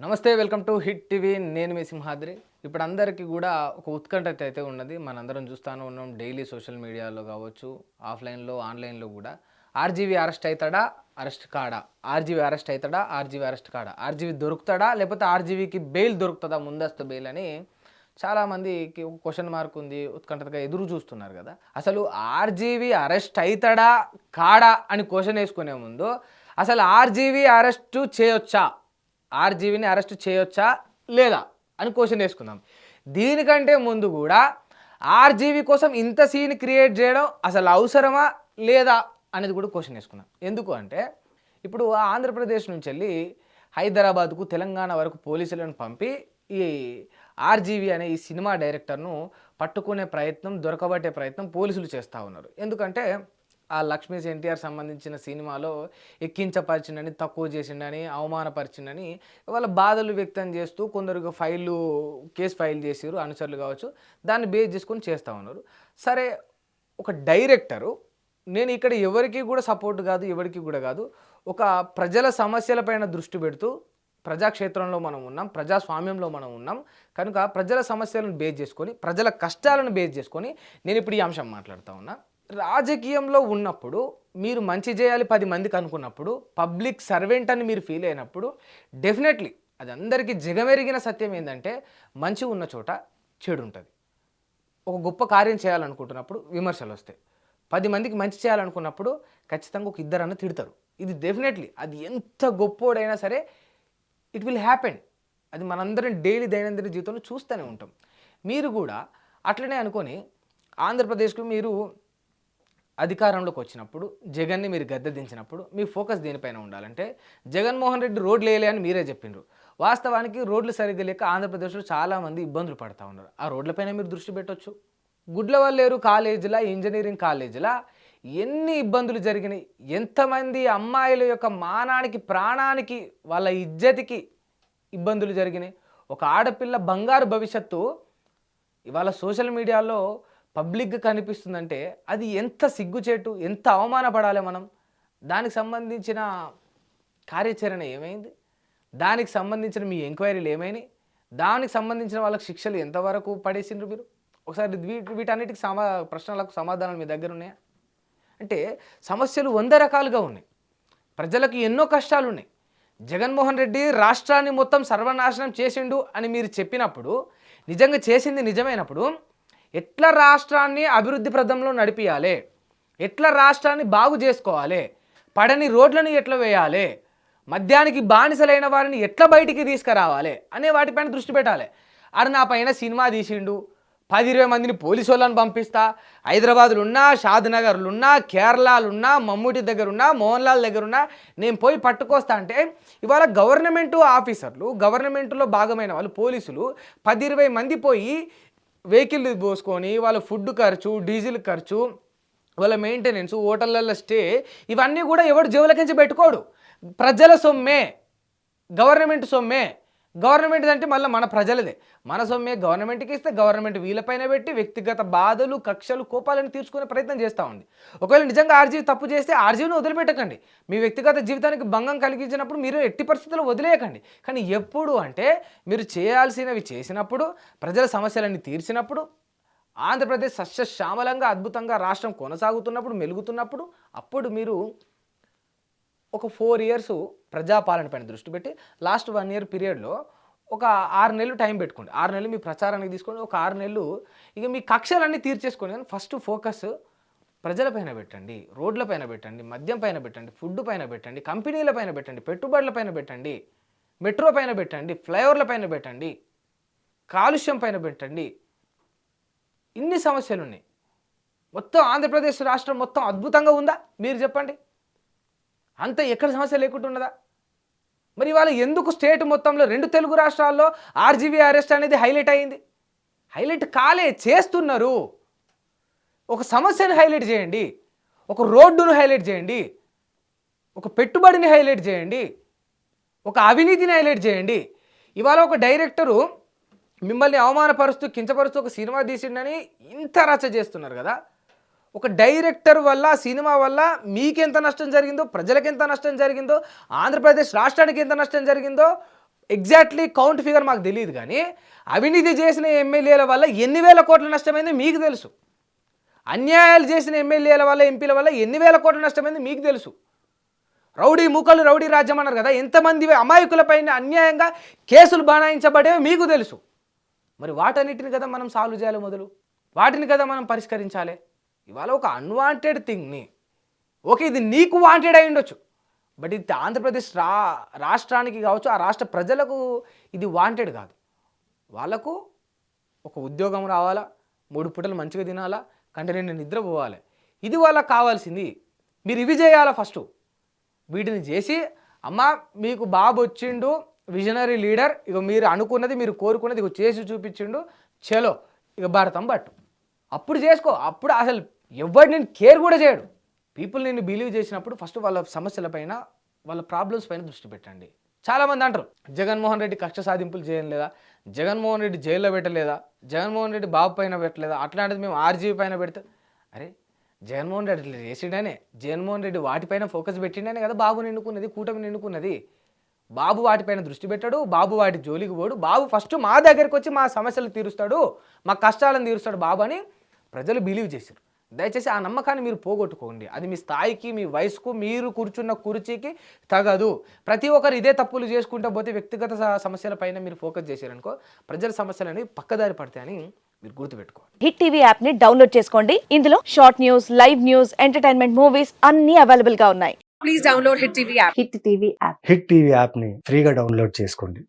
నమస్తే welcome to hit TV. నేను మీ సింహాద్రి. ఇప్పుడు అందరికీ కూడా ఒక ఉత్కంఠత అయితే ఉన్నది. మనందరం చూస్తూనే ఉన్నాం. డైలీ సోషల్ మీడియాలో కావచ్చు ఆఫ్లైన్లో ఆన్లైన్లో కూడా. ఆర్జీవీ అరెస్ట్ అవుతాడా అరెస్ట్ కాడా? ఆర్జీవీ అరెస్ట్ అవుతాడా ఆర్జీవీ అరెస్ట్ కాడా? ఆర్జీవీ దొరుకుతాడా? లేకపోతే ఆర్జీవీకి బెయిల్ దొరుకుతుందా? ముందస్తు బెయిల్ అని చాలామందికి ఒక క్వశ్చన్ మార్క్ ఉంది. ఉత్కంఠతగా ఎదురు చూస్తున్నారు కదా. అసలు ఆర్జీవీ అరెస్ట్ అవుతాడా కాడా? అని క్వశ్చన్ వేసుకునే ముందు అసలు ఆర్జీవీ అరెస్టు చేయొచ్చా? ఆర్జీవీని అరెస్ట్ చేయొచ్చా లేదా అని క్వశ్చన్ వేసుకుందాం. దీనికంటే ముందు కూడా ఆర్జీవీ కోసం ఇంత సీన్ క్రియేట్ చేయడం అసలు అవసరమా లేదా అనేది కూడా క్వశ్చన్ వేసుకుందాం. ఎందుకు అంటే ఇప్పుడు ఆంధ్రప్రదేశ్ నుంచి వెళ్ళి హైదరాబాద్కు తెలంగాణ వరకు పోలీసులను పంపి ఈ ఆర్జీవీ అనే ఈ సినిమా డైరెక్టర్ను పట్టుకునే ప్రయత్నం దొరకబట్టే ప్రయత్నం పోలీసులు చేస్తూ ఉన్నారు. ఎందుకంటే ఆ లక్ష్మీస్ ఎన్టీఆర్ సంబంధించిన సినిమాలో ఎక్కించపరిచిండని తక్కువ చేసిండని అవమానపరిచిండని వాళ్ళ బాధలు వ్యక్తం చేస్తూ కొందరు ఫైళ్ళు కేసు ఫైల్ చేసారు అనుచరులు కావచ్చు. దాన్ని బేస్ చేసుకొని చేస్తూ ఉన్నారు. సరే ఒక డైరెక్టరు నేను ఇక్కడ ఎవరికి కూడా సపోర్ట్ కాదు ఎవరికి కూడా కాదు ఒక ప్రజల సమస్యలపైన దృష్టి పెడుతూ ప్రజాక్షేత్రంలో మనం ఉన్నాం ప్రజాస్వామ్యంలో మనం ఉన్నాం. కనుక ప్రజల సమస్యలను బేస్ చేసుకొని ప్రజల కష్టాలను బేస్ చేసుకొని నేను ఇప్పుడు ఈ అంశం మాట్లాడుతూ ఉన్నా. రాజకీయంలో ఉన్నప్పుడు మీరు మంచి చేయాలి పది మందికి అనుకున్నప్పుడు పబ్లిక్ సర్వెంట్ అని మీరు ఫీల్ అయినప్పుడు డెఫినెట్లీ అది అందరికీ జగమెరిగిన సత్యం ఏంటంటే మంచి ఉన్న చోట చెడు ఉంటుంది. ఒక గొప్ప కార్యం చేయాలనుకుంటున్నప్పుడు విమర్శలు వస్తాయి. పది మందికి మంచి చేయాలనుకున్నప్పుడు ఖచ్చితంగా ఒక ఇద్దరన్న తిడతారు. ఇది డెఫినెట్లీ అది ఎంత గొప్పోడైనా సరే ఇట్ విల్ హ్యాపెన్ అది మనందరం డైలీ దైనందిన జీవితంలో చూస్తూనే ఉంటాం. మీరు కూడా అట్లనే అనుకొని ఆంధ్రప్రదేశ్కు మీరు అధికారంలోకి వచ్చినప్పుడు జగన్ని మీరు గద్దె దించినప్పుడు మీ ఫోకస్ దేనిపైన ఉండాలంటే జగన్మోహన్ రెడ్డి రోడ్లు వేయలే అని మీరే చెప్పిండ్రు. వాస్తవానికి రోడ్లు సరిగ్గా లేక ఆంధ్రప్రదేశ్లో చాలామంది ఇబ్బందులు పడుతూ ఉన్నారు. ఆ రోడ్లపైన మీరు దృష్టి పెట్టొచ్చు. గుడ్లవల్లేరు కాలేజీలా ఇంజనీరింగ్ కాలేజీలా ఎన్ని ఇబ్బందులు జరిగినాయి ఎంతమంది అమ్మాయిల యొక్క మానానికి ప్రాణానికి వాళ్ళ ఇజ్జతికి ఇబ్బందులు జరిగినాయి. ఒక ఆడపిల్ల బంగారు భవిష్యత్తు ఇవాళ సోషల్ మీడియాలో పబ్లిక్గా కనిపిస్తుందంటే అది ఎంత సిగ్గుచేటు ఎంత అవమానపడాలి మనం? దానికి సంబంధించిన కార్యాచరణ ఏమైంది? దానికి సంబంధించిన మీ ఎంక్వైరీలు ఏమైనాయి? దానికి సంబంధించిన వాళ్ళకి శిక్షలు ఎంతవరకు పడేసిండ్రు మీరు? ఒకసారి వీటి వీటన్నిటికి సమా ప్రశ్నలకు సమాధానాలు మీ దగ్గర ఉన్నాయా అంటే సమస్యలు వంద రకాలుగా ఉన్నాయి. ప్రజలకు ఎన్నో కష్టాలు ఉన్నాయి జగన్మోహన్ రెడ్డి రాష్ట్రాన్ని మొత్తం సర్వనాశనం చేసిండు అని మీరు చెప్పినప్పుడు నిజంగా చేసింది నిజమైనప్పుడు ఎట్లా రాష్ట్రాన్ని అభివృద్ధి ప్రదంలో నడిపించాలి ఎట్లా రాష్ట్రాన్ని బాగు చేసుకోవాలి? పడని రోడ్లను ఎట్లా వేయాలి? మద్యానికి బానిసలైన వారిని ఎట్లా బయటికి తీసుకురావాలి? అనే వాటిపైన దృష్టి పెట్టాలి. అది నా పైన సినిమా తీసిండు. పది ఇరవై మందిని పోలీసు వాళ్ళని పంపిస్తా. హైదరాబాద్లో ఉన్నా షాద్నగర్లు ఉన్నా కేరళలో ఉన్నా మమ్మూటి దగ్గర ఉన్నా మోహన్ లాల్ దగ్గర ఉన్నా నేను పోయి పట్టుకొస్తా అంటే ఇవాళ గవర్నమెంట్ ఆఫీసర్లు గవర్నమెంట్లో భాగమైన వాళ్ళు పోలీసులు పది ఇరవై మంది పోయి వెహికల్ పోసుకొని వాళ్ళ ఫుడ్ ఖర్చు డీజిల్ ఖర్చు వాళ్ళ మెయింటెనెన్స్ హోటళ్ళల్లో స్టే ఇవన్నీ కూడా ఎవడు జేబులకించి పెట్టుకోడు. ప్రజల సొమ్మే గవర్నమెంట్ సొమ్మే. గవర్నమెంట్ అంటే మళ్ళీ మన ప్రజలదే. మన సొమ్మే గవర్నమెంట్కి ఇస్తే గవర్నమెంట్ వీళ్ళపైన పెట్టి వ్యక్తిగత బాధలు కక్షలు కోపాలను తీర్చుకునే ప్రయత్నం చేస్తూ ఉంది. ఒకవేళ నిజంగా ఆర్జీవి తప్పు చేస్తే ఆర్జీవిని వదిలిపెట్టకండి. మీ వ్యక్తిగత జీవితానికి భంగం కలిగించినప్పుడు మీరు ఎట్టి పరిస్థితుల్లో వదిలేయకండి. కానీ ఎప్పుడు అంటే మీరు చేయాల్సినవి చేసినప్పుడు ప్రజల సమస్యలన్నీ తీర్చినప్పుడు ఆంధ్రప్రదేశ్ సస్యశ్యామలంగా అద్భుతంగా రాష్ట్రం కొనసాగుతున్నప్పుడు మెలుగుతున్నప్పుడు అప్పుడు మీరు ఒక ఫోర్ ఇయర్స్ ప్రజాపాలన పైన దృష్టి పెట్టి లాస్ట్ వన్ ఇయర్ పీరియడ్లో ఒక ఆరు నెలలు టైం పెట్టుకోండి. ఆరు నెలలు మీ ప్రచారానికి తీసుకోండి ఒక ఆరు నెలలు ఇక మీ కక్షలన్నీ తీర్చేసుకోండి కానీ ఫస్ట్ ఫోకస్ ప్రజలపైన పెట్టండి రోడ్లపైన పెట్టండి మద్యం పైన పెట్టండి ఫుడ్ పైన పెట్టండి కంపెనీల పైన పెట్టండి పెట్టుబడుల పైన పెట్టండి మెట్రో పైన పెట్టండి ఫ్లైఓవర్ల పైన పెట్టండి కాలుష్యం పైన పెట్టండి. ఇన్ని సమస్యలు ఉన్నాయి మొత్తం ఆంధ్రప్రదేశ్ రాష్ట్రం మొత్తం అద్భుతంగా ఉందా? మీరు చెప్పండి. అంత ఎక్కడ సమస్య లేకుండా ఉండదా మరి ఇవాళ ఎందుకు స్టేట్ మొత్తంలో రెండు తెలుగు రాష్ట్రాల్లో ఆర్జీవీ అరెస్ట్ అనేది హైలైట్ అయింది? హైలైట్ కాలే చేస్తున్నారు. ఒక సమస్యను హైలైట్ చేయండి. ఒక రోడ్డును హైలైట్ చేయండి. ఒక పెట్టుబడిని హైలైట్ చేయండి. ఒక అవినీతిని హైలైట్ చేయండి. ఇవాళ ఒక డైరెక్టరు మిమ్మల్ని అవమానపరుస్తూ కించపరుస్తూ ఒక సినిమా తీసిండని ఇంత రచ్చ చేస్తున్నారు కదా? ఒక డైరెక్టర్ వల్ల సినిమా వల్ల మీకెంత నష్టం జరిగిందో ప్రజలకు ఎంత నష్టం జరిగిందో ఆంధ్రప్రదేశ్ రాష్ట్రానికి ఎంత నష్టం జరిగిందో ఎగ్జాక్ట్లీ కౌంట్ ఫిగర్ మాకు తెలియదు కానీ అవినీతి చేసిన ఎమ్మెల్యేల వల్ల ఎన్ని వేల కోట్ల నష్టమైంది మీకు తెలుసు. అన్యాయాలు చేసిన ఎమ్మెల్యేల వల్ల ఎంపీల వల్ల ఎన్ని వేల కోట్ల నష్టమైంది మీకు తెలుసు. రౌడీ మూకలు రౌడీ రాజ్యం అన్నారు కదా ఎంతమంది అమాయకులపైన అన్యాయంగా కేసులు బనాయించబడేవి మీకు తెలుసు. మరి వాటన్నిటిని కదా మనం సాల్వ్ చేయాలి మొదలు? వాటిని కదా మనం పరిష్కరించాలి? ఇవాళ ఒక అన్వాంటెడ్ థింగ్ని ఓకే ఇది నీకు వాంటెడ్ అయి ఉండొచ్చు. బట్ ఇది ఆంధ్రప్రదేశ్ రా రాష్ట్రానికి కావచ్చు ఆ రాష్ట్ర ప్రజలకు ఇది వాంటెడ్ కాదు. వాళ్ళకు ఒక ఉద్యోగం రావాలా మూడు పూటలు మంచిగా తినాలా కంటే నేను నిద్రపోవాలి ఇది వాళ్ళకి కావాల్సింది. మీరు ఇవి చేయాలా ఫస్ట్ వీటిని చేసి అమ్మ మీకు బాబు వచ్చిండు విజనరీ లీడర్ ఇక మీరు అనుకున్నది మీరు కోరుకున్నది ఇక చేసి చూపించిండు చలో ఇక భారతం బట్టు అప్పుడు చేసుకో. అప్పుడు అసలు ఎవరు నేను కేర్ కూడా చేయడు. పీపుల్ నేను బిలీవ్ చేసినప్పుడు ఫస్ట్ వాళ్ళ సమస్యల పైన వాళ్ళ ప్రాబ్లమ్స్ పైన దృష్టి పెట్టండి. చాలామంది అంటారు జగన్మోహన్ రెడ్డి కష్ట సాధింపులు చేయడం లేదా? జగన్మోహన్ రెడ్డి జైల్లో పెట్టలేదా? జగన్మోహన్ రెడ్డి బాబు పైన పెట్టలేదా? అట్లాంటిది మేము ఆర్జీవీ పైన పెడితే అరే జగన్మోహన్ రెడ్డి అట్లా చేసిండనే. జగన్మోహన్ రెడ్డి వాటిపైన ఫోకస్ పెట్టిండనే కదా బాబు నిన్నుకున్నది కూటమి నిండుకున్నది. బాబు వాటిపైన దృష్టి పెట్టాడు బాబు వాటి జోలికి పోడు. బాబు ఫస్ట్ మా దగ్గరికి వచ్చి మా సమస్యలు తీరుస్తాడు మా కష్టాలను తీరుస్తాడు బాబు అని ప్రజలు బిలీవ్ చేశారు. దయచేసి ఆ నమ్మకాన్ని మీరు పోగొట్టుకోండి. అది మీ స్థాయికి మీ వయసుకు మీరు కూర్చున్న కుర్చీకి తగదు. ప్రతి ఒక్కరు ఇదే తప్పులు చేసుకుంటూ పోతే వ్యక్తిగత సమస్యల పైన మీరు ఫోకస్ చేశారనుకో ప్రజల సమస్యలు అనేవి పక్కదారి పడతాయని మీరు గుర్తుపెట్టుకోవాలి హిట్ టీవీ యాప్ని డౌన్లోడ్ చేసుకోండి. ఇందులో short news live news entertainment movies అన్ని అవైలబుల్గా ఉన్నాయి. please download Hit TV app. Hit TV app. Hit TV యాప్ని ఫ్రీగా డౌన్లోడ్ చేసుకోండి.